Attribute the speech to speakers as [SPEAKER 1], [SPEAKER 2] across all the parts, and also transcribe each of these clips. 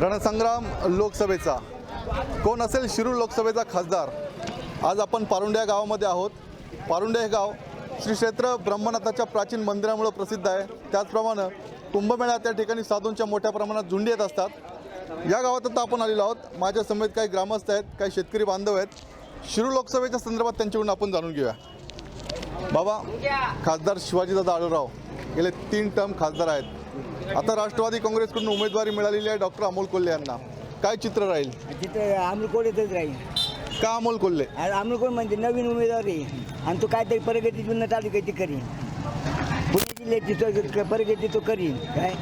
[SPEAKER 1] रणसंग्राम लोकसभेचा. कोण असेल शिरूर लोकसभेचा खासदार? आज आपण पारुंड्या गावामध्ये आहोत. पारुंडे हे गाव श्री क्षेत्र ब्रह्मनाथाच्या प्राचीन मंदिरामुळे प्रसिद्ध आहे. त्याचप्रमाणे कुंभमेळा त्या ठिकाणी साधूंच्या मोठ्या प्रमाणात झुंडी येत असतात. या गावात आता आपण आलेलो आहोत. माझ्या समेत काही ग्रामस्थ आहेत काही शेतकरी बांधव आहेत. शिरूर लोकसभेच्या संदर्भात त्यांच्याकडून आपण जाणून घेऊया. बाबा खासदार शिवाजीदादा आळूराव गेले तीन टर्म खासदार आहेत. आता राष्ट्रवादी काँग्रेसकडून उमेदवारी मिळालेली आहे डॉक्टर अमोल कोल्हे यांना. काय चित्र राहील?
[SPEAKER 2] तिथं अमलकोड येतच राहील.
[SPEAKER 1] का अमोल कोल्हे?
[SPEAKER 2] आणि अमलकोड म्हणजे नवीन उमेदवार आहे. आणि तो काहीतरी प्रगती जुन्नर तालुक्याची करीन. पुणे जिल्ह्याची तो प्रगती तो करीन. काय?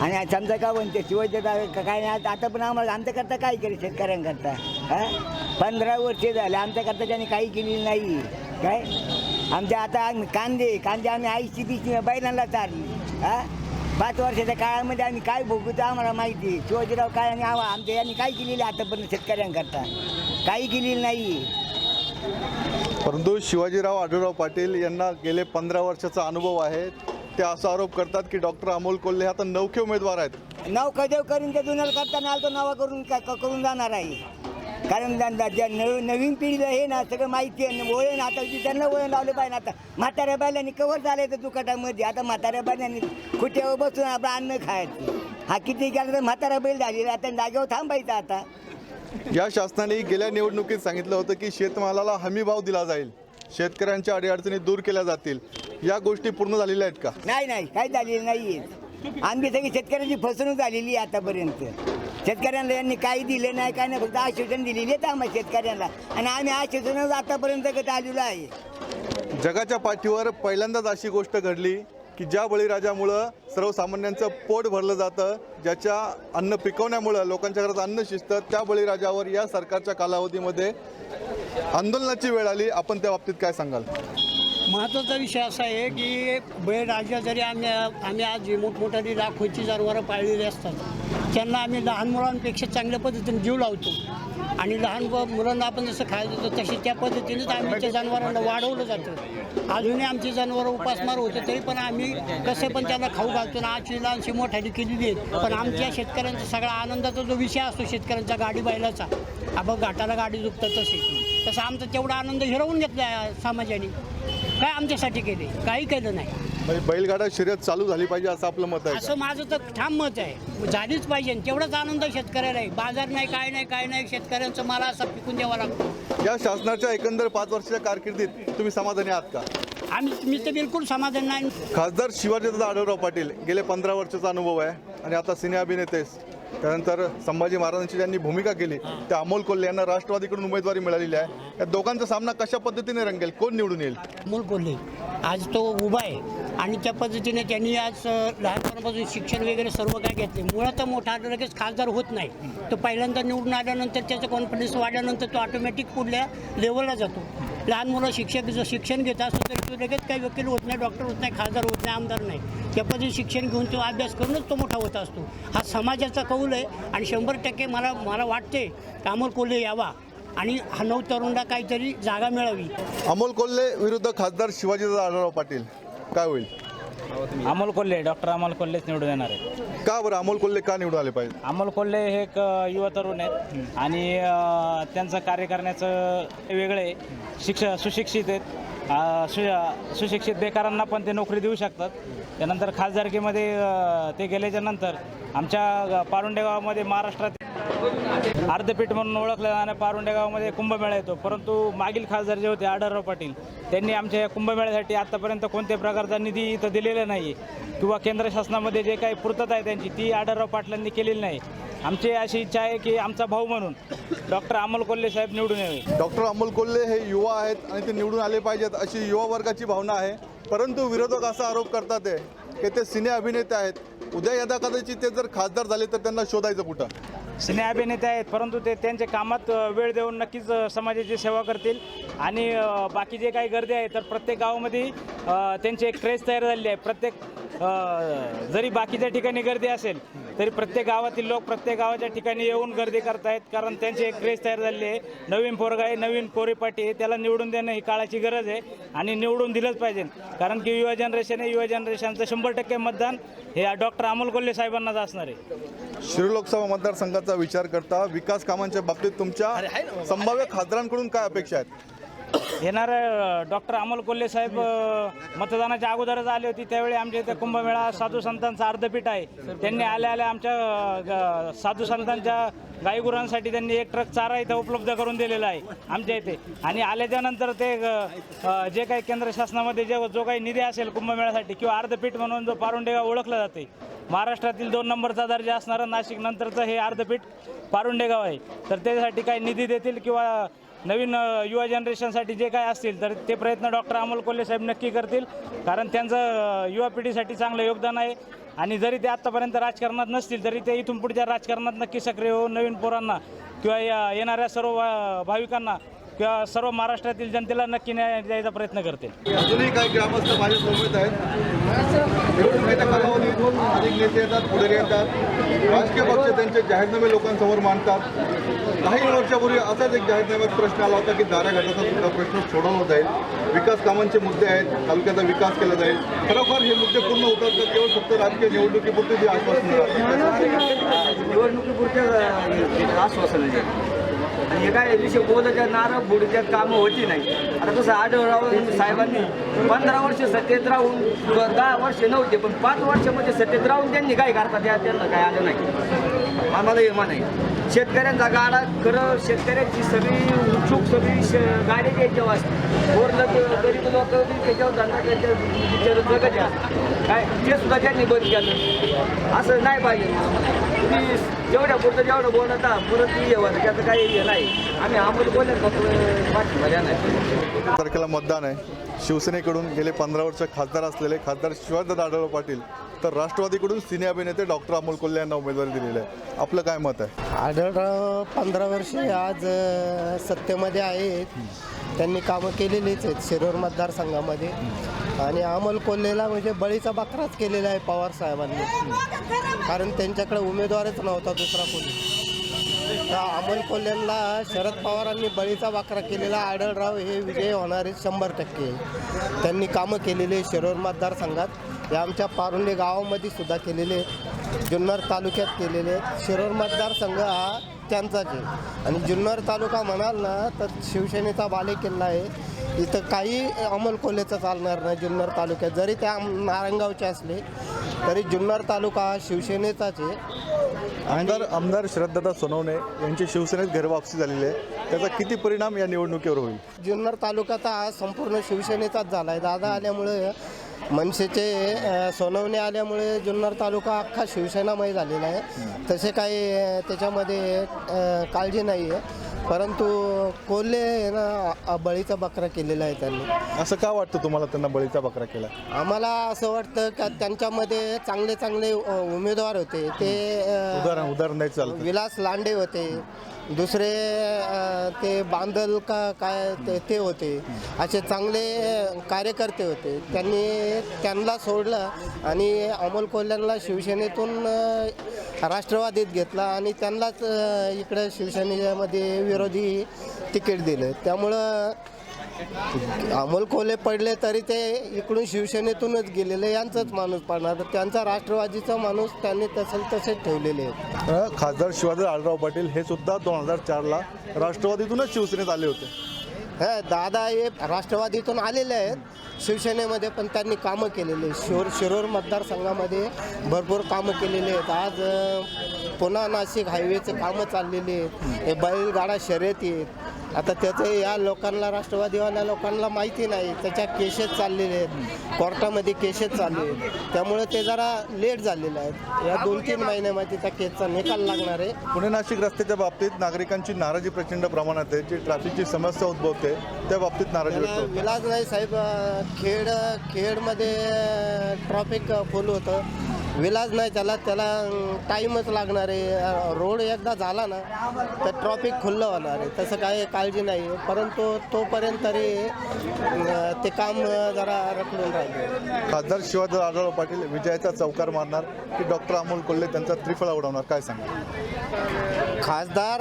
[SPEAKER 2] आणि समजा का म्हणते शिवाजी काय नाही आता पण आम्हाला आमच्याकरता काय केलं शेतकऱ्यांकरता? हा? पंधरा वर्षे झाले आमच्याकरता त्यांनी काही केलेलं नाही. काय? आमच्या आता कांदे कांदे आम्ही आईची बीची बैलांना चारली. हा? पाच वर्षाच्या काळामध्ये आम्ही काय भोगतो आम्हाला माहिती. शिवाजीराव काय आणि आम्हा आमच्या यांनी काय केलेलं आतापर्यंत शेतकऱ्यांकरता. काही केलेलं नाही
[SPEAKER 1] परंतु शिवाजीराव आढळराव पाटील यांना गेले पंधरा वर्षाचा अनुभव आहे. ते असा आरोप करतात की डॉक्टर अमोल कोल्हे आता नौखे उमेदवार आहेत.
[SPEAKER 2] नाव कदेव करून त्या जुन्याला करताना आलतो नावा करून करून जाणार आहे. कारण ज्या- ज्या- ज्या नव- नवीन पिढीला हे ना सगळं माहिती आहे वळण आता त्यांना वळण लावलं पाहिजे आता म्हाताऱ्या बायलांनी कवर झालं दुकाटामध्ये आता म्हाताऱ्या बायलांनी खुट्यावर बसून आपलं अन्न खायचं. हा किती गेला तर म्हातारा बैल झालेला आता जागेवर थांबायचा आता.
[SPEAKER 1] या शासनाने गेल्या निवडणुकीत सांगितलं होतं की शेतमालाला हमी भाव दिला जाईल. शेतकऱ्यांच्या अडीअडचणी दूर केल्या जातील. या गोष्टी पूर्ण झालेल्या आहेत का?
[SPEAKER 2] नाही नाही काही झालेलं नाही आमची सगळी शेतकऱ्यांची फसवणूक झालेली आहे आतापर्यंत. शेतकऱ्यांना यांनी काही दिलं नाही काय नाही फक्त आश्वासन दिलेली आहेत आम्हाला शेतकऱ्यांना. आणि आम्ही आश्वासनच आतापर्यंत गत आलेलो आहे.
[SPEAKER 1] जगाच्या पाठीवर पहिल्यांदाच अशी गोष्ट घडली की ज्या बळीराजामुळं सर्वसामान्यांचं पोट भरलं जातं ज्याच्या अन्न पिकवण्यामुळं लोकांच्या घरात अन्न शिजतं त्या बळीराजावर या सरकारच्या कालावधीमध्ये आंदोलनाची वेळ आली. आपण त्या बाबतीत काय सांगाल?
[SPEAKER 3] महत्त्वाचा विषय असा आहे की बळीराजा जरी आम्ही आम्ही आज मोठमोठ्याने लाखोची जनावरं पाळलेली असतात त्यांना आम्ही लहान मुलांपेक्षा चांगल्या पद्धतीने जीव लावतो. आणि लहान मुलांना आपण जसं खायला देतो तशी त्या पद्धतीनेच आम्ही त्या जनावरांना वाढवलं जातं. अजूनही आमची जनावरं उपासमार होते तरी पण आम्ही कसे पण त्यांना खाऊ घालतो ना आजची लहानशी मोठ्याने केलेली आहेत पण आमच्या शेतकऱ्यांचा सगळा आनंदाचा जो विषय असतो शेतकऱ्यांचा गाडी बैलाचा आपण घाटाला गाडी दुखतात तसे. तसं आमचा तेवढा आनंद हिरवून घेतला आहे समाजाने. काय आमच्यासाठी केले? काही केलं नाही.
[SPEAKER 1] म्हणजे बैलगाडा शर्यत चालू झाली पाहिजे असं आपलं मत आहे का?
[SPEAKER 3] असं माझं तर ठाम मत आहे. झालीच पाहिजे आणि तेवढाच आनंद शेतकऱ्याला आहे. बाजार नाही काय नाही काय नाही. शेतकऱ्यांचं मला असा पिकून द्यावा लागतो.
[SPEAKER 1] या शासनाच्या एकंदर पाच वर्षाच्या कारकिर्दीत तुम्ही समाधानी आहात का?
[SPEAKER 3] आम्ही मी तर बिलकुल समाधान नाही.
[SPEAKER 1] खासदार शिवाजीदादा आढळराव पाटील गेले पंधरा वर्षाचा अनुभव आहे. आणि आता सिने अभिनेते त्यानंतर संभाजी महाराजांची ज्यांनी भूमिका केली त्या अमोल कोल्हे यांना राष्ट्रवादीकडून उमेदवारी मिळालेली आहे. या दोघांचा सामना कशा पद्धतीने रंगेल? कोण निवडून येईल?
[SPEAKER 3] अमोल कोल्हे. आज तो उभा आहे आणि त्या पद्धतीने त्यांनी आज लहानपणापासून शिक्षण वगैरे सर्व काय घेतले. मुळात मोठा लगेच खासदार होत नाही. तो पहिल्यांदा निवडून आल्यानंतर त्याचं कॉन्फिडन्स वाढल्यानंतर तो ऑटोमॅटिक पुढल्या लेवलला जातो. लहान मुलं शिक्षक जर शिक्षण घेत असतो तर तो लगेच काही वकील होत नाही डॉक्टर होत नाही खासदार होत नाही आमदार नाही. त्या पद्धतीने शिक्षण घेऊन तो अभ्यास करूनच तो मोठा होत असतो. हा समाजाचा कौल आहे आणि शंभर टक्के मला मला वाटते की अमोल कोल्हे यावा आणि हा नऊ तरुणला काहीतरी जागा मिळावी.
[SPEAKER 1] अमोल कोल्हे विरुद्ध खासदार शिवाजीदादा आढळराव पाटील. काय होईल?
[SPEAKER 4] अमोल कोल्हे डॉक्टर अमोल कोल्हेच निवडून येणार आहेत
[SPEAKER 1] का बरं अमोल कोल्हे का निवडून आले पाहिजे?
[SPEAKER 4] अमोल कोल्हे हे एक अ, युवा तरुण आहेत. आणि अ, त्यांचं कार्य करण्याचं वेगळं आहे. शिक्ष सुशिक्षित आहेत. अ, सु सुशिक्षित बेकारांना पण ते नोकरी देऊ शकतात. त्यानंतर खासदारकीमध्ये अ, ते गेल्याच्यानंतर आमच्या पारुंडे गावामध्ये महाराष्ट्रात अर्धपीठ म्हणून ओळखलं जाणाऱ्या पारुंड्या गावामध्ये कुंभमेळा येतो. परंतु मागील खासदार जे होते आढळराव पाटील त्यांनी आमच्या या कुंभमेळ्यासाठी आत्तापर्यंत कोणत्याही प्रकारचा निधी इथं दिलेला नाही किंवा केंद्र शासनामध्ये जे काही पूर्तता आहे त्यांची ती आढळराव पाटलांनी केलेली नाही. आमची अशी इच्छा आहे की आमचा भाऊ म्हणून डॉक्टर अमोल कोल्हे साहेब निवडून यावे.
[SPEAKER 1] डॉक्टर अमोल कोल्हे हे युवा आहेत आणि ते निवडून आले पाहिजेत अशी युवा वर्गाची भावना आहे. परंतु विरोधक असा आरोप करतात आहे की ते सिने अभिनेते आहेत. उद्या यदा कदाचित ते जर खासदार झाले तर त्यांना शोधायचं कुठं?
[SPEAKER 4] सिने अभिनेते आहेत परंतु ते त्यांच्या कामात वेळ देऊन नक्कीच समाजाची सेवा करतील. आणि बाकी जे काही गर्दी आहे तर प्रत्येक गावामध्ये त्यांची एक क्रेज तयार झालेली आहे. प्रत्येक जरी बाकीच्या ठिकाणी गर्दी असेल तरी प्रत्येक गावातील लोक प्रत्येक गावाच्या ठिकाणी येऊन गर्दी करतायत. कारण त्यांची एक क्रेज तयार झालेली आहे. नवीन पोरगा आहे नवीन पोरीपाटी आहे. त्याला निवडून देणं ही काळाची गरज आहे आणि निवडून दिलंच पाहिजे. कारण की युवा जनरेशन आहे युवा जनरेशनचं शंभर टक्के मतदान हे डॉक्टर अमोल कोल्हे साहेबांनाच असणार आहे.
[SPEAKER 1] शिरूर लोकसभा मतदारसंघाचा विचार करता विकास कामांच्या बाबतीत तुमच्या संभाव्य खासदारांकडून काय अपेक्षा आहेत?
[SPEAKER 4] येणारे डॉक्टर अमोल कोल्हे साहेब मतदानाच्या अगोदरच आले होते. त्यावेळी आमच्या इथे कुंभमेळा साधू संतांचा अर्धपीठ आहे. त्यांनी आल्या आल्या आमच्या ग- साधू संतांच्या गाईगुरांसाठी त्यांनी एक ट्रक चारा इथं उपलब्ध करून दिलेला आहे आमच्या इथे. आणि आल्याच्यानंतर ते जे काही केंद्र शासनामध्ये जे जो काही निधी असेल कुंभमेळ्यासाठी किंवा अर्धपीठ म्हणून जो पारुंडेगाव ओळखलं जाते महाराष्ट्रातील दोन नंबरचा दर्जा असणारं नाशिक नंतरचं हे अर्धपीठ पारुंडेगाव आहे. तर त्यासाठी काही निधी देतील किंवा नवीन अ, युवा जनरेशनसाठी जे काय असतील तर ते प्रयत्न डॉक्टर अमोल कोल्हे साहेब नक्की करतील. कारण त्यांचं अ, युवा पिढीसाठी चांगलं योगदान आहे. आणि जरी ते आत्तापर्यंत राजकारणात नसतील तरी ते इथून पुढच्या राजकारणात नक्की सक्रिय होऊन नवीन पोरांना किंवा या येणाऱ्या सर्व भा- भाविकांना किंवा सर्व महाराष्ट्रातील जनतेला नक्की न्याय द्यायचा प्रयत्न करतील
[SPEAKER 1] अजूनही काही ग्रामस्थ माझ्या सोबत आहेत. निवडणुकीच्या कालावधीतून अनेक नेते येतात पुढे येतात. राजकीय पक्ष त्यांचे जाहीरनामे लोकांसमोर मांडतात. काही वर्षापूर्वी असाच एक जाहीरनाम्यात प्रश्न आला होता की दारा घाटाचा सुद्धा प्रश्न सोडवला जाईल. विकास कामांचे मुद्दे आहेत तालुक्याचा विकास केला जाईल. खरोखर हे मुद्दे पूर्ण होतात तर केवळ फक्त राजकीय निवडणुकीपुरते जे आश्वासन
[SPEAKER 2] निवडणुकीपुरते आश्वासन हे काय विषय बोलायच्या नारळ फोडीच्या कामं होती नाही. आता कसं आढळराव साहेबांनी पंधरा वर्ष सत्तेत राहून दहा वर्ष नव्हते पण पाच वर्षामध्ये सत्तेत राहून त्यांनी काय करतात त्या त्यांना काय आलं नाही. आम्हाला हे नाही शेतकऱ्यांचा गाडा खरं शेतकऱ्यांची सगळी चूक सगळी श गाडी त्याच्यावर असते. गरीब लोक त्याच्यावर धंदा त्याच्या जगत काय? ते सुद्धा त्यांनी बंद केलं. असं नाही पाहिजे. तुम्ही जेवढ्या पुरतं जेवढं बोलत परत ती येवा त्याचं काही हे नाही. आम्ही आम्हाला बोलत फक्त पाठी मजा नाही.
[SPEAKER 1] तारखेला मतदान आहे. शिवसेनेकडून गेले पंधरा वर्ष खासदार असलेले खासदार शिवाजीदादा आढळराव पाटील तर राष्ट्रवादीकडून सिने अभिनेते डॉक्टर अमोल कोल्हे यांना उमेदवारी दिलेली आहे. आपलं काय मत आहे?
[SPEAKER 5] आढळराव पंधरा वर्षे आज सत्तेमध्ये आहेत. त्यांनी कामं केलेलीच आहेत शिरोर मतदारसंघामध्ये. आणि अमोल कोल्हेला म्हणजे बळीचा बकराच केलेला आहे पवार साहेबांनी. कारण त्यांच्याकडे उमेदवारच नव्हता दुसरा कोणी. तर अमोल कोल्हेंना शरद पवारांनी बळीचा बकरा केलेला आढळराव हे विजय होणारे शंभर टक्के. त्यांनी कामं केलेले आहे शिरोर मतदारसंघात. हे आमच्या पारुंडे गावामध्ये सुद्धा केलेले जुन्नर तालुक्यात केलेले शिरोर मतदारसंघ हा त्यांचाच आहे. आणि जुन्नर तालुका म्हणाल ना तर शिवसेनेचा बालेकिल्ला आहे. इथं काही अमोल कोल्हेचं चालणार नाही जुन्नर तालुक्यात. जरी त्या नारायणगावचे असले तरी जुन्नर तालुका हा शिवसेनेचाच आहे.
[SPEAKER 1] आमदार आमदार शरददादा सोनवणे यांची शिवसेनेत घरवापसी झालेली आहे. त्याचा किती परिणाम या निवडणुकीवर होईल?
[SPEAKER 5] जुन्नर तालुक्यात हा संपूर्ण शिवसेनेचाच झाला आहे दादा आल्यामुळे मनसेचे सोनवणे आल्यामुळे जुन्नर तालुका अख्खा शिवसेनामय झालेला आहे. तसे काही त्याच्यामध्ये काळजी नाही आहे परंतु कोल्हे हे ना अ, बळीचा बकरा केलेला आहे त्यांनी.
[SPEAKER 1] असं का वाटतं तुम्हाला त्यांना बळीचा बकरा केला?
[SPEAKER 5] आम्हाला असं वाटतं का त्यांच्यामध्ये चांगले चांगले अ, उमेदवार होते. ते अ,
[SPEAKER 1] उदाहरण उदाहरण द्यायचं
[SPEAKER 5] विलास लांडे होते. दुसरे ते बांदल का काय ते ते होते. असे चांगले कार्यकर्ते होते. त्यांनी त्यांना सोडलं आणि अमोल कोल्ह्यांना शिवसेनेतून राष्ट्रवादीत घेतला आणि त्यांनाच इकडं शिवसेनेमध्ये विरोधी तिकीट दिलं. त्यामुळं अमोल कोल्हे पडले तरी ते इकडून शिवसेनेतूनच गेलेले यांचाच माणूस पडणार तर त्यांचा राष्ट्रवादीचा माणूस त्यांनी तसं तसेच ठेवलेले आहेत.
[SPEAKER 1] खासदार शिवाजी आढळराव पाटील हे सुद्धा दोन हजार चारला राष्ट्रवादीतूनच शिवसेनेत आले होते.
[SPEAKER 5] हा दादा हे राष्ट्रवादीतून आलेले आहेत शिवसेनेमध्ये पण त्यांनी कामं केलेली शिरोर शिरोर मतदारसंघामध्ये भरपूर कामं केलेली आहेत. आज पुन्हा नाशिक हायवेचे कामं चाललेली आहेत. हे बैलगाडा शर्यती आहेत. आता त्याचं या लोकांना राष्ट्रवादीवाल्या लोकांना माहिती नाही. त्याच्या केसेस चाललेले आहेत. कोर्टामध्ये केसेस चालले आहेत. त्यामुळे ते जरा लेट झालेलं आहे या दोन तीन महिन्यामध्ये त्या केसचा निकाल लागणार आहे.
[SPEAKER 1] पुणे नाशिक रस्त्याच्या बाबतीत नागरिकांची नाराजी प्रचंड प्रमाणात आहे. जी ट्रॅफिकची समस्या उद्भवते त्या बाबतीत नाराजी व्यक्त होते.
[SPEAKER 5] विलास नाही साहेब खेड खेडमध्ये ट्रॉफिक फुल होतं. विलाज नाही त्याला त्याला टाईमच लागणार आहे. रोड एकदा झाला ना तर ट्रॉफिक खुल्लं होणार आहे. तसं काही काळजी नाही. आहे परंतु तोपर्यंत तरी ते काम जरा रखडून राहिले
[SPEAKER 1] खासदार शिवाजी आढळराव पाटील विजयाचा चौकार मारणार की डॉक्टर अमोल कोल्हे त्यांचा त्रिफळा उडवणार? काय सांगा
[SPEAKER 5] खासदार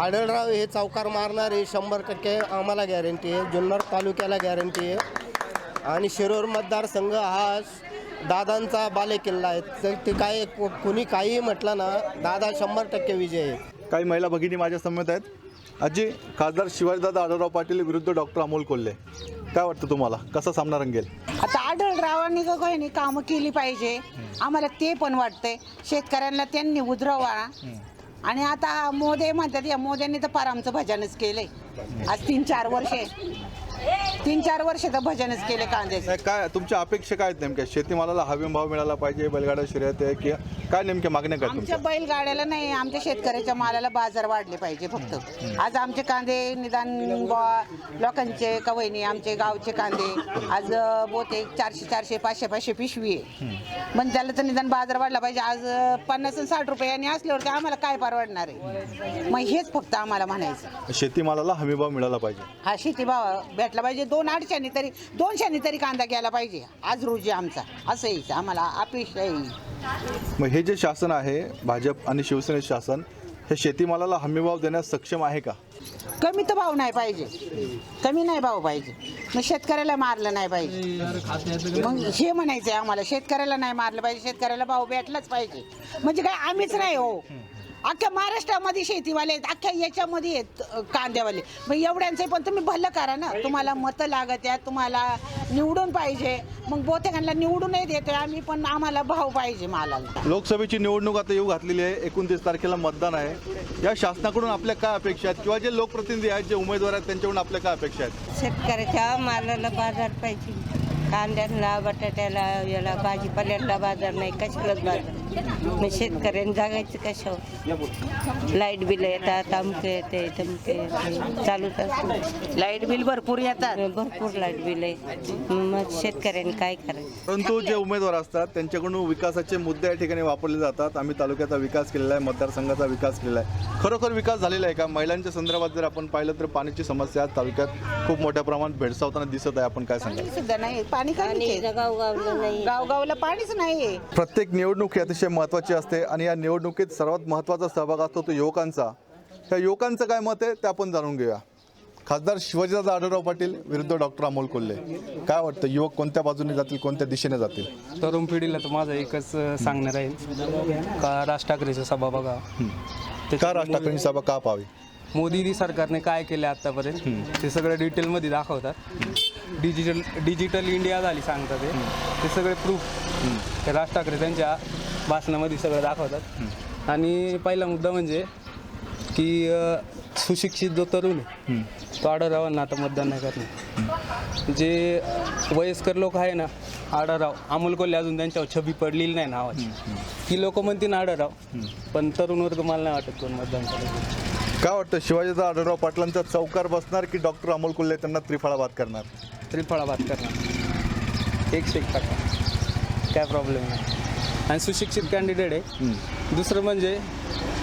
[SPEAKER 5] आढळराव हे चौकार मारणार हे शंभर टक्के आम्हाला गॅरंटी आहे. जुन्नर तालुक्याला गॅरंटी आहे. आणि शिरोर मतदारसंघ हा दादांचा बालेकिल्ला आहे. तर ते काय को- कुणी काहीही म्हटलं ना दादा शंभर टक्के विजय आहे.
[SPEAKER 1] काही महिला भगिनी माझ्यासमोर आहेत. आजी खासदार शिवाजीदादा आढळराव पाटील विरुद्ध डॉक्टर अमोल कोल्हे. काय वाटतं तुम्हाला? कसा सामना रंगेल?
[SPEAKER 6] आता आढळरावांनी का काही कामं केली पाहिजे. आम्हाला ते पण वाटतंय. शेतकऱ्यांना त्यांनी उधरवा आणि आता मोदी म्हणतात या मोद्यांनी तर फार आमचं भजनच केलंय. आज तीन चार वर्षे तीन चार वर्ष तर भजनच केले कांद्याचे.
[SPEAKER 1] नाही, काय तुमच्या अपेक्षा काय आहेत नेमक्या? शेतीमालाला हमी भाव मिळाला पाहिजे बैलगाडा शर्यत आहे की काय नेमक्या मागण्या काय
[SPEAKER 6] आमच्या
[SPEAKER 1] तुमच्या?
[SPEAKER 6] बैलगाड्याला नाही आमच्या शेतकऱ्याच्या मालाला बाजार वाढले पाहिजे फक्त. आज आमचे कांदे निदान बुवा लोकांचे कवयनी आमचे गावचे कांदे आज अं, बहुतेक चारशे चारशे पाचशे पाचशे पिशवी आहे. पण त्याला तर निदान बाजार वाढला पाहिजे. आज अं, पन्नास आणि साठ रुपयांनी असल्यावर ते आम्हाला काय परवडणार आहे? मग हेच फक्त आम्हाला म्हणायचं.
[SPEAKER 1] शेतीमालाला हमी भाव मिळाला पाहिजे.
[SPEAKER 6] हा शेती भाव भेटला पाहिजे. दोन आठशेनी तरी दोनशेनी तरी कांदा गेला पाहिजे. आज रोजी आमचा. असं यायचं आम्हाला अपेक्षा आहे.
[SPEAKER 1] मग हे जे शासन आहे भाजप आणि शिवसेने शासन हे शेतीमालाला हमी भाव देण्यास सक्षम आहे का?
[SPEAKER 6] कमी तर भाव नाही पाहिजे. कमी नाही भाव पाहिजे. मग शेतकऱ्याला मारलं नाही पाहिजे. मग हे म्हणायचंय आम्हाला. शेतकऱ्याला नाही मारलं पाहिजे. शेतकऱ्याला भाव भेटलाच पाहिजे. म्हणजे काय आम्हीच नाही हो. अख्ख्या महाराष्ट्रामध्ये शेतीवाले आहेत अख्ख्या याच्यामध्ये आहेत अ, कांद्यावाले. मग एवढ्यांचे पण तुम्ही भलं करा ना. तुम्हाला मतं लागत आहेत तुम्हाला निवडून पाहिजे. मग बहुतेकांना निवडूनही देतोय आम्ही पण आम्हाला भाव पाहिजे मालाला.
[SPEAKER 1] लोकसभेची निवडणूक आता येऊ घातलेली आहे एकोणतीस तारखेला मतदान आहे. या शासनाकडून आपल्या काय अपेक्षा आहेत? किंवा जे लोकप्रतिनिधी आहेत जे उमेदवार आहेत त्यांच्याकडून आपल्या काय अपेक्षा आहेत?
[SPEAKER 7] शेतकऱ्याच्या मालाला बाजार पाहिजे. कांद्याला बटाट्याला याला भाजीपाल्याला बाजार नाही कशालाच बाजार. मग शेतकऱ्यांनी जागायचं कशावर? लाइट बिल येतात अमके येते तमके येते चालूच असतं.
[SPEAKER 6] लाइट बिल भरपूर येतात.
[SPEAKER 7] भरपूर लाइट बिल आहे मग शेतकऱ्यांनी काय करायचं?
[SPEAKER 1] परंतु जे उमेदवार असतात त्यांच्याकडून विकासाचे मुद्दे या ठिकाणी वापरले जातात. आम्ही तालुक्याचा विकास केलेला आहे मतदारसंघाचा विकास केलेला आहे. खरोखर विकास झालेला आहे का? महिलांच्या संदर्भात जर आपण पाहिलं तर पाण्याची समस्या तालुक्यात खूप मोठ्या प्रमाणात भेडसावताना दिसत आहे. आपण काय सांगाल?
[SPEAKER 6] पाणी सुद्धा नाही पाणी
[SPEAKER 7] गावगावलं नाही.
[SPEAKER 6] गावगावला पाणीच नाहीये.
[SPEAKER 1] प्रत्येक निवडणूक ही अतिशय महत्त्वाची असते आणि या निवडणुकीत सर्वात महत्त्वाचा सहभाग असतो तो युवकांचा. त्या युवकांचं काय मत आहे ते आपण जाणून घेऊया. खासदार शिवाजीदादा आढळराव पाटील विरुद्ध डॉक्टर अमोल कोल्हे. काय वाटतं युवक कोणत्या बाजूने जातील कोणत्या दिशेने जातील?
[SPEAKER 8] तरुण पिढीला तर माझं एकच अ, सांगणं राहील. का राज ठाकरेचा सभा बघा.
[SPEAKER 1] का राज ठाकरेंची सभा का पाहावी?
[SPEAKER 8] मोदी सरकारने काय केले आतापर्यंत? ते सगळं डिटेलमध्ये दाखवतात. डिजिटल डिजिटल इंडिया झाली सांगतात ते. ते सगळे प्रूफ ते राज ठाकरे त्यांच्या भाषणामध्ये सगळं दाखवतात. आणि पहिला मुद्दा म्हणजे की सुशिक्षित जो तरुण आहे तो आढळरावांना आता मतदान नाही करणार. जे वयस्कर लोक आहे ना आढळराव अमोल कोल्हे अजून त्यांच्यावर छबी पडलेली नाही नावाची. ती लोक म्हणतील आढळराव पण तरुण वर्ग मला नाही वाटत कोण मतदान करेल.
[SPEAKER 1] काय वाटतं शिवाजीदादा आढळराव पाटलांचा चौकार बसणार की डॉक्टर अमोल कोल्हे त्यांना त्रिफळा बात करणार?
[SPEAKER 8] त्रिफळा बात करणार. एकशे एक टक्का काय प्रॉब्लेम नाही. आणि सुशिक्षित कॅन्डिडेट आहे. दुसरं म्हणजे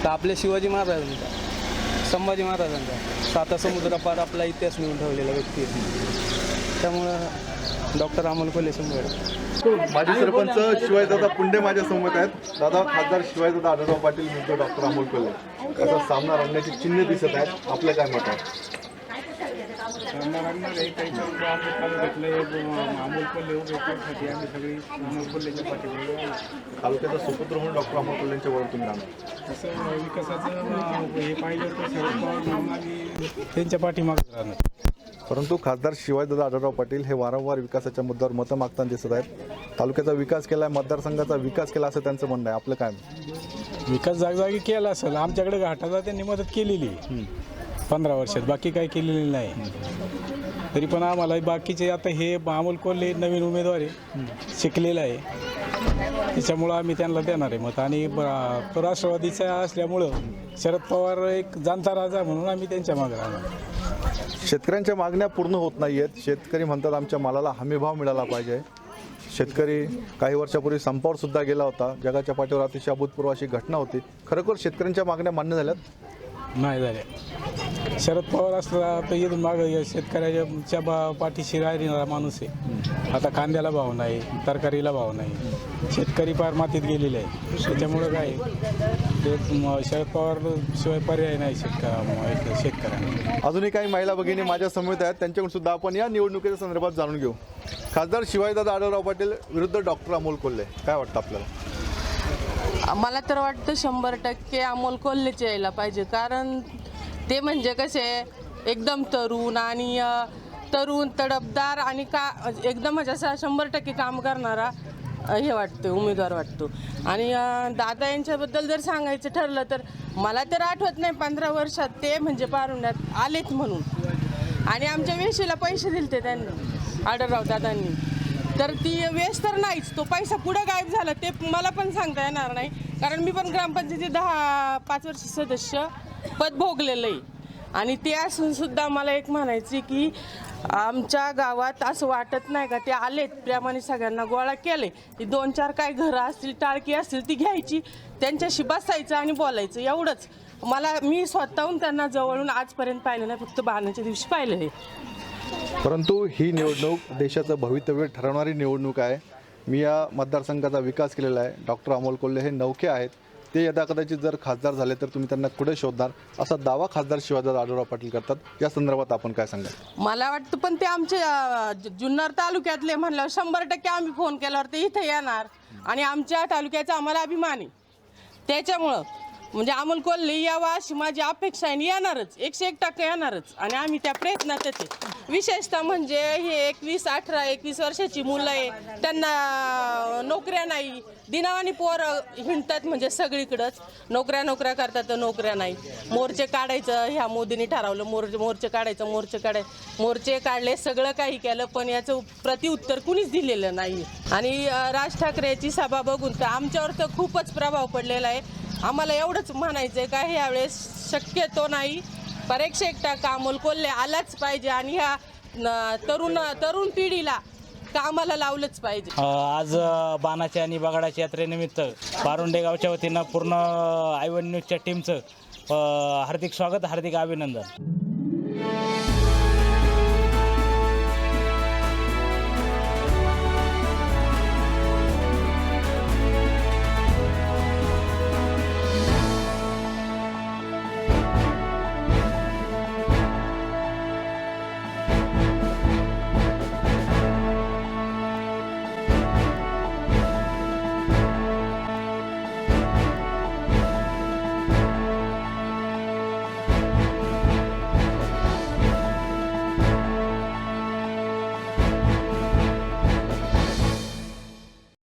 [SPEAKER 8] तर आपल्या शिवाजी महाराजांचा संभाजी महाराजांचा. साता समुद्रापार आपला इतिहास लिहून ठेवलेला व्यक्ती आहे. त्यामुळं डॉक्टर अमोल कोल्हे शंभर.
[SPEAKER 1] माजी सरपंच शिवाजीदादा पुंडे माझ्यासमोर आहेत. दादा खासदार शिवाजीदादा आढळराव पाटील विरुद्ध डॉक्टर अमोल कोल्हे असा सामना रंगण्याची चिन्ह दिसत आहेत. आपलं काय मत आहे? तालुक्याचा सुपुत्र म्हणून डॉक्टर अमोल कोल्हेंच्या वर तुम्ही राहणार
[SPEAKER 9] तसं विकासाचं हे पाहिलं तर शरद पवार मामाने त्यांच्या पाठीमागे राहणार.
[SPEAKER 1] परंतु खासदार शिवाजीदादा आढळराव पाटील हे वारंवार विकासाच्या मुद्द्यावर मतं मागताना दिसत आहेत. तालुक्याचा विकास केला आहे मतदारसंघाचा विकास केला असं त्यांचं म्हणणं आहे. आपलं काय
[SPEAKER 9] विकास जागजागी केला असेल आमच्याकडे घाटाला त्यांनी मदत केलेली आहे. पंधरा वर्षात. बाकी काही केलेली नाही. तरी पण आम्हाला बाकीचे आता हे अमोल कोल्हे नवीन उमेदवार आहे. शिकलेला आहे. त्याच्यामुळं आम्ही त्यांना देणार आहे मत. आणि तो राष्ट्रवादीचा असल्यामुळं शरद पवार एक जाणता राजा म्हणून आम्ही त्यांच्या मागे राहणार.
[SPEAKER 1] शेतकऱ्यांच्या मागण्या पूर्ण होत नाही आहेत शेतकरी म्हणतात आमच्या मालाला हमीभाव मिळाला पाहिजे. शेतकरी काही वर्षापूर्वी संपावर सुद्धा गेला होता. जगाच्या पाठीवर अतिशय अभूतपूर्व अशी घटना होती. खरोखर शेतकऱ्यांच्या मागण्या मान्य झाल्यात?
[SPEAKER 9] नाही झाले. शरद पवार असला तर इथून माग शेतकऱ्याच्या बा पाठीशी राहिलेला माणूस आहे. आता कांद्याला भाव नाही तरकारीला भाव नाही. शेतकरी पार मातीत गेलेले आहे त्याच्यामुळं काय? ते शरद पवार शिवाय पर्याय नाही शेतकऱ्या शेतकऱ्यांना.
[SPEAKER 1] अजूनही काही महिला भगिनी माझ्यासमोर आहेत. त्यांच्याकडून सुद्धा आपण या निवडणुकीच्या संदर्भात जाणून घेऊ. खासदार शिवाजीदादा आढळराव पाटील विरुद्ध डॉक्टर अमोल कोल्हे. काय वाटतं आपल्याला?
[SPEAKER 10] मला तर वाटतं शंभर टक्के अमोल कोल्हेचे यायला पाहिजे. कारण ते म्हणजे कसे एकदम तरुण आणि तरुण तडपदार आणि का एकदम म्हणजे असा शंभर टक्के काम करणारा हे वाटतं उमेदवार वाटतो. आणि दादा यांच्याबद्दल जर सांगायचं ठरलं तर मला तर आठवत नाही पंधरा वर्षात ते म्हणजे पारुण्यात आलेत म्हणून. आणि आमच्या वेशीला पैसे दिले ते त्यांनी आढळराव दादांनी. तर ती वेस्ट तर नाहीच. तो पैसा पुढं गायब झाला ते मला पण सांगता येणार नाही. कारण मी पण ग्रामपंचायतीचे दहा पाच वर्ष सदस्य पद भोगलेलं आहे. आणि ते असून सुद्धा मला एक म्हणायची की आमच्या गावात असं वाटत नाही का ते आलेत प्रेमाने सगळ्यांना गोळा केले ती दोन चार काय घरं असतील टाळकी असतील ती घ्यायची त्यांच्याशी बसायचं आणि बोलायचं एवढंच. मला मी स्वतःहून त्यांना जवळून आजपर्यंत पाहिलं नाही फक्त बाणाच्या दिवशी पाहिलेलं आहे.
[SPEAKER 1] परंतु ही निवडणूक देशाचं भवितव्य ठरवणारी निवडणूक आहे. मी या मतदारसंघाचा विकास केलेला आहे. डॉक्टर अमोल कोल्हे हे नौके आहेत. ते यदा कदाचित जर खासदार झाले तर तुम्ही त्यांना कुठे शोधणार. असा दावा खासदार शिवाजी आढळराव पाटील करतात. या संदर्भात आपण काय सांगाल?
[SPEAKER 10] मला वाटतं पण ते आमचे जुन्नर तालुक्यातले म्हणल्यावर शंभर टक्के आम्ही फोन केल्यावर ते इथे येणार. आणि आमच्या तालुक्याचा आम्हाला अभिमान आहे. त्याच्यामुळं म्हणजे अमोल कोल्हे यावा अशी माझी अपेक्षा आहे आणि येणारच. एकशे एक टक्के येणारच. आणि आम्ही त्या प्रयत्नातच आहे. विशेषतः म्हणजे हे एकवीस अठरा एकवीस वर्षाची मुलं आहे. त्यांना नोकऱ्या नाही. दिनावानी पोरं हिंडतात म्हणजे सगळीकडंच. नोकऱ्या नोकऱ्या करतात तर नोकऱ्या नाही. मोर्चे काढायचं ह्या मोदींनी ठरवलं. मोर्चे मोर्चे काढायचं मोर्चे काढाय मोर्चे काढले सगळं काही केलं पण याचं प्रतिउत्तर कुणीच दिलेलं नाही आणि राज राज ठाकरेची सभा बघून तर आमच्यावर तर खूपच प्रभाव पडलेला आहे. आम्हाला एवढंच म्हणायचं आहे का यावेळेस शक्यतो नाही. परीक्षा एकटा कामोल कोल्हे आलाच पाहिजे आणि ह्या तरुण तरुण पिढीला कामाला लावलंच पाहिजे.
[SPEAKER 4] आज अ, बाणाच्या आणि बगाडाच्या यात्रेनिमित्त पारुंडे गावच्या वतीनं पूर्ण आयवन न्यूजच्या टीमचं हार्दिक स्वागत हार्दिक अभिनंदन.